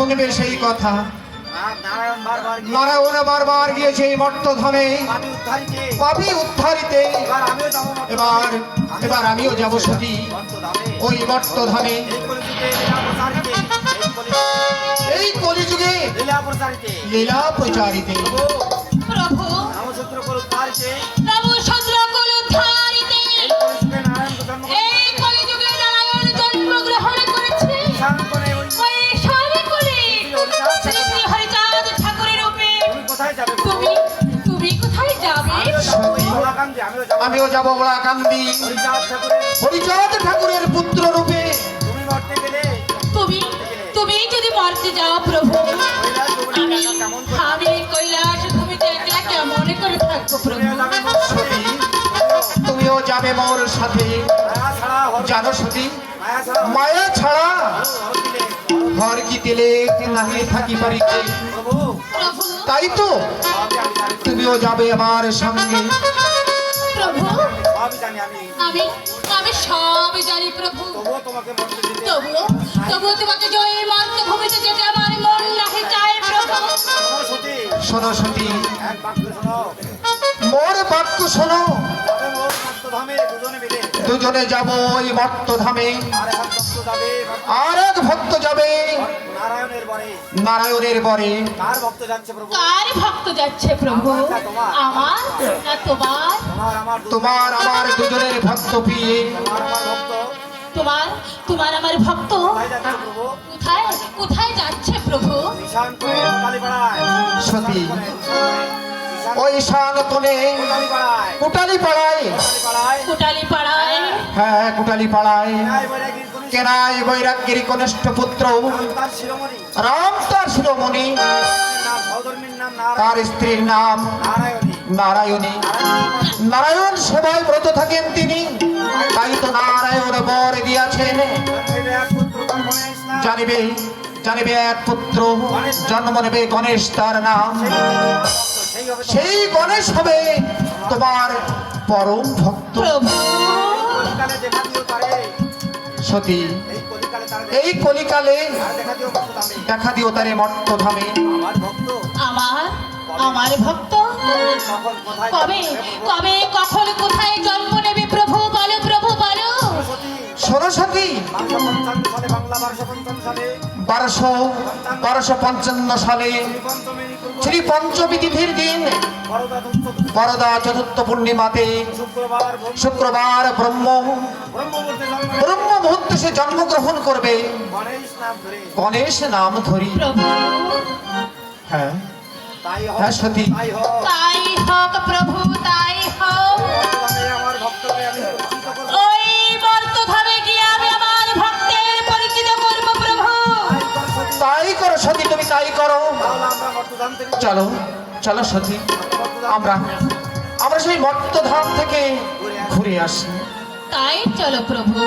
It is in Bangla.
প্রভু শুনবে সেই কথা। নারায়ণ বারবার গিয়েছে এই মর্তধামে পাপি উদ্ধারিতে। এবার আমিও যাব মর্তধামে। এবার আমিও যাব সতী। ওই মর্তধামে এই কলিযুগে লীলা প্রচারিতে এই আমিও যাব কান্দি। হরিচাঁদ ঠাকুরের পুত্র রূপে। তুমি তুমি যদি মরতে যাও প্রভু আমি কৈলাস ভূমিতে একলা কেমন করে থাকব প্রভু? তুমিও যাবে মোর সাথে। জানো সতী মায়া ছাড়া ঘর কি দিলে নাহি থাকি প্রভু তাই তো তুমিও যাবে আমার সঙ্গে। প্রভু। জানি আমি। আমি আমি সব জানি প্রভু। তবুও তবুও তোমাকে জয় মার্গ ভূমিতে যেতে আমার মন নাহি চায় প্রভু। শোনো সতী। শোনো সতী। এক বাক্য শোনো। মোর বাক্য শোনো। তবে মোর মর্তধামে দুজনে মিলে। দুজনে যাব ওই মর্তধামে আর ভক্ত যাবে। এক ভক্ত যাবে নারায়ণের বরে নারায়ণের বরে কার ভক্ত যাচ্ছে প্রভু? কার ভক্ত যাচ্ছে প্রভু? আমার না তোমার। তোমার? আমার তোমার আমার দুজনের ভক্ত পিয়ে তোমার ভক্ত। তোমার তোমার আমার ভক্ত? কোথায় প্রভু? কোথায় কোথায় যাচ্ছে প্রভু? সতী। ওই শান্তনে কালীপাড়ায় কুটালি পাড়ায় কোটালি পাড়ায় হ্যাঁ কুটালি পাড়ায় কেনাই বৈরাগ্যের কনিষ্ঠ পুত্র। রাম তার শিরোমণি। তার স্ত্রীর নাম নারায়ণী। নারায়ণী সেবায় ব্রত থাকেন তিনি। তাই তো নারায়ণ বর দিয়াছেন। জানিবে জানিবে এক পুত্র। জন্ম নেবে গণেশ তার নাম। সেই গণেশ হবে তোমার পরম ভক্ত। সতী এই কলিকালে দেখা দিও তারে মর্তধামে। আমার আমার ভক্ত। কবে কবে কখন কোথায় জন্ম নেবে সরস্বতী। বারোশো বারোশো পঞ্চান্ন সালে শ্রী পঞ্চমী তিথির দিন বরদা চতুর্থ পূর্ণিমাতে শুক্রবার ব্রহ্ম- ব্রহ্ম মুহূর্তে সে জন্মগ্রহণ করবে। গণেশ নাম ধরে। হ্যাঁ। হ্যাঁ, সতী। তাই হোক তাই হোক প্রভু তাই কর সতী। তুমি তাই করো চলো চলো সতী, আমরা আমরা সেই মর্তধাম থেকে ঘুরে আসি তাই চলো প্রভু